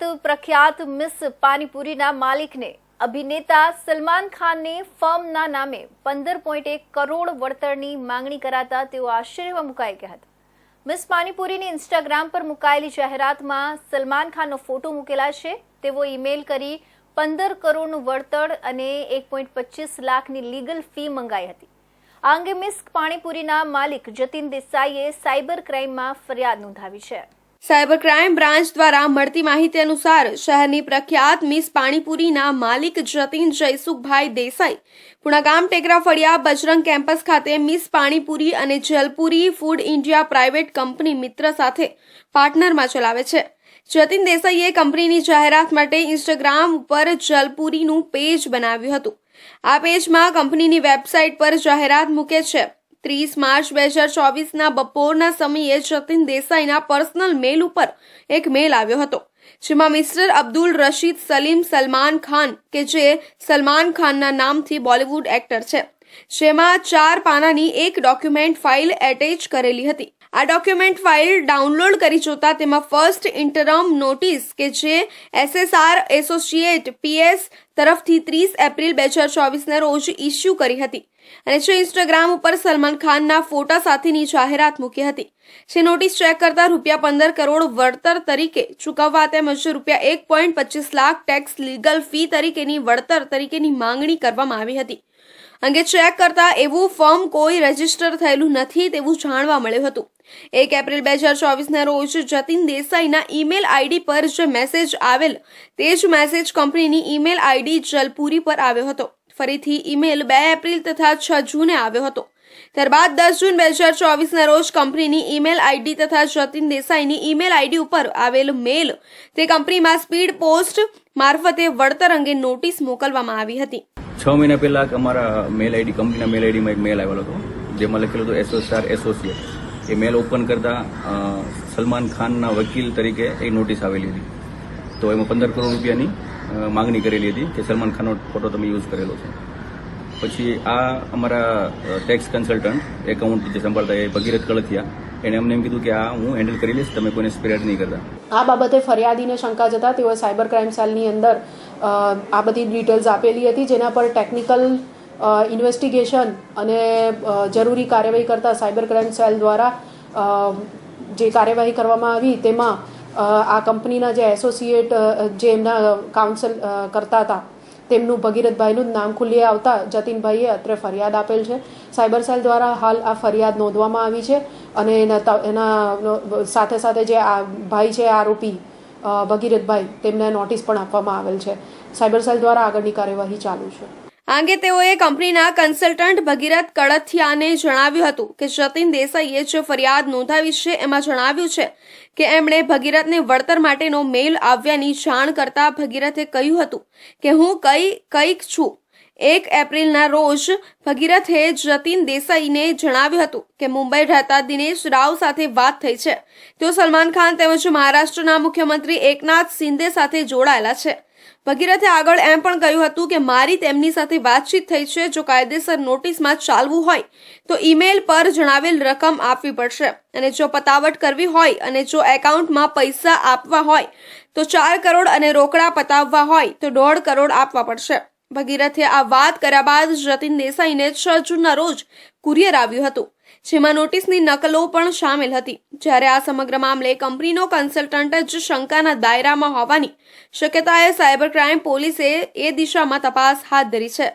સુરત પ્રખ્યાત મિસ પાણીપુરીના માલિકને અભિનેતા સલમાન ખાનને ફર્મના નામે પંદર પોઈન્ટ એક કરોડ વળતરની માંગણી કરાતા તેઓ આશ્ચર્યમાં મુકાઈ ગયા હતા. મિસ પાણીપુરીની ઇન્સ્ટાગ્રામ પર મુકાયેલી જાહેરાતમાં સલમાન ખાનનો ફોટો મૂકેલા છે. તેવો ઈમેલ કરી પંદર કરોડનું વળતર અને એક પોઈન્ટ પચીસ લાખની લીગલ ફી મંગાઈ હતી. આ અંગે મિસ પાણીપુરીના માલિક જતીન દેસાઈએ સાયબર ક્રાઇમમાં ફરિયાદ નોંધાવી છે. સાયબર ક્રાઇમ બ્રાન્ચ દ્વારા મળતી માહિતી અનુસાર શહેરની પ્રખ્યાત મિસ પાણીપુરીના માલિક જતીન જયસુખભાઈ દેસાઈ, પુણાગામ ટેકરા ફળિયા બજરંગ કેમ્પસ ખાતે મિસ પાણીપુરી અને Jalpuri food India private company મિત્ર સાથે પાર્ટનરમાં ચલાવે છે. જતીન દેસાઈએ કંપનીની જાહેરાત માટે ઇન્સ્ટાગ્રામ ઉપર જલપુરીનું પેજ બનાવ્યું હતું. આ પેજમાં કંપનીની વેબસાઇટ પર જાહેરાત મૂકે છે. ત્રીસ માર્ચ બે હજાર ચોવીસના બપોરના સમયે જતીન દેસાઈના પર્સનલ મેલ ઉપર એક મેલ આવ્યો હતો, જેમાં મિસ્ટર અબ્દુલ રશીદ સલીમ સલમાન ખાન, કે જે સલમાન ખાનના નામથી બોલિવૂડ એક્ટર છે. જેમાં ચાર પાનાની એક ડોક્યુમેન્ટ ફાઇલ એટેચ કરેલી હતી. આ ડોક્યુમેન્ટ ફાઇલ ડાઉનલોડ કરી જોતા તેમાં ફર્સ્ટ ઇન્ટરમ નોટિસ કે જે એસએસઆર એસોસિએટ પીએસ તરફથી ત્રીસ એપ્રિલ બે હજાર ચોવીસના રોજ ઇસ્યુ કરી હતી અને જે ઇન્સ્ટાગ્રામ ઉપર સલમાન ખાનના ફોટા સાથેની જાહેરાત મૂકી હતી. જે નોટિસ ચેક કરતા રૂપિયા પંદર કરોડ વળતર તરીકે ચૂકવવા તેમજ રૂપિયા એક પોઈન્ટ પચીસ લાખ ટેક્સ લીગલ ફી તરીકેની વળતર તરીકેની માંગણી કરવામાં આવી હતી. અંગે ચેક કરતા એવું ફોર્મ કોઈ રજિસ્ટર થયેલું નથી તેવું જાણવા મળ્યું હતું. એક એપ્રિલ બે હજાર ચોવીસના રોજ જતીન દેસાઈના ઈમેલ આઈડી પર જે મેસેજ આવેલ, તે જ મેસેજ કંપનીની ઈમેલ આઈડી જલપુરી પર આવ્યો હતો. ફરીથી ઈમેલ બે એપ્રિલ તથા છ જૂને આવ્યો હતો. ત્યારબાદ દસ જૂન બે હજાર ચોવીસના રોજ કંપનીની ઈમેલ આઈડી તથા જતીન દેસાઈની ઈમેલ આઈડી ઉપર આવેલ મેલ તે કંપનીમાં સ્પીડ પોસ્ટ મારફતે વળતર અંગે નોટિસ મોકલવામાં આવી હતી. છ મહિના પહેલા અમારા મેલ આઈડી કંપનીના મેલ આઈડીમાં એક મેલ આવેલો હતો, જેમાં લખેલું હતું એસોસ્ટાર એસોસિએટ એ મેલ ઓપન કરતા સલમાન ખાનના વકીલ તરીકે એક નોટિસ આવેલી હતી. તો એમાં પંદર કરોડ રૂપિયાની માગણી કરેલી હતી કે સલમાન ખાનનો ફોટો તમે યુઝ કરેલો છે. પછી આ અમારા ટેક્સ કન્સલ્ટન્ટ એકાઉન્ટ જે સંભાળતા એ ભગીરથ કળથિયા એણે અમને એમ કીધું કે આ હું હેન્ડલ કરી લઈશ, તમે કોઈને સ્પ્રેડ નહીં કરતા. આ બાબતે ફરિયાદીને શંકા જતા તેઓએ સાયબર ક્રાઇમ સેલની અંદર આ બધી ડિટેલ્સ આપેલી હતી જેના પર ટેકનિકલ ઇન્વેસ્ટિગેશન અને જરૂરી કાર્યવાહી કરતા સાયબર ક્રાઇમ સેલ દ્વારા જે કાર્યવાહી કરવામાં આવી તેમાં આ કંપનીના જે એસોસિએટ જે એમના કાઉન્સલ કરતા હતા, તેમનું ભગીરથભાઈનું નામ ખુલ્લી આવતા જતીનભાઈએ અત્રે ફરિયાદ આપેલ છે. સાયબર સેલ દ્વારા હાલ આ ફરિયાદ નોંધવામાં આવી છે અને એના એના, સાથે સાથે જે આ ભાઈ છે, આરોપી ભગીરથભાઈ, તેમને નોટિસ પણ આપવામાં આવેલ છે. સાયબર સેલ દ્વારા આગળની કાર્યવાહી ચાલુ છે. આ તેઓએ કંપનીના કન્સલ્ટન્ટ ભગીરથ કળથિયાને જણાવ્યું હતું કે જતીન દેસાઈએ જે ફરિયાદ નોંધાવી છે, એમાં જણાવ્યું છે કે એમણે ભગીરથને વળતર માટેનો મેલ આવ્યાની જાણ કરતા ભગીરથે કહ્યું હતું કે હું કઈ, કંઈક છું. એક એપ્રિલના રોજ ભગીરથે જતીન દેસાઈને જણાવ્યું હતું કે મુંબઈ રહેતા દિનેશ રાવ સાથે વાત થઈ છે. તેઓ સલમાન ખાન તેમજ મહારાષ્ટ્રના મુખ્યમંત્રી એકનાથ શિંદે સાથે જોડાયેલા છે. ભગીરથે આગળ એમ પણ કહ્યું હતું કે મારી તેમની સાથે વાતચીત થઈ છે, જો કાયદેસર નોટિસમાં ચાલવું હોય, તો ઈમેલ પર જણાવેલ રકમ આપવી પડશે. અને જો પતાવટ કરવી હોય અને જો એકાઉન્ટમાં પૈસા આપવા હોય, તો ચાર કરોડ અને રોકડા પતાવવા હોય, તો દોઢ કરોડ આપવા પડશે. ભગીરથે આ વાત કર્યા બાદ જતીન દેસાઈને છ જૂનના રોજ કુરિયર આવ્યું હતું, જેમાં નોટિસની નકલો પણ સામેલ હતી. જ્યારે આ સમગ્ર મામલે કંપનીનો કન્સલ્ટન્ટ જ શંકાના દાયરામાં હોવાની શક્યતાએ સાયબર ક્રાઇમ પોલીસે એ દિશામાં તપાસ હાથ ધરી છે.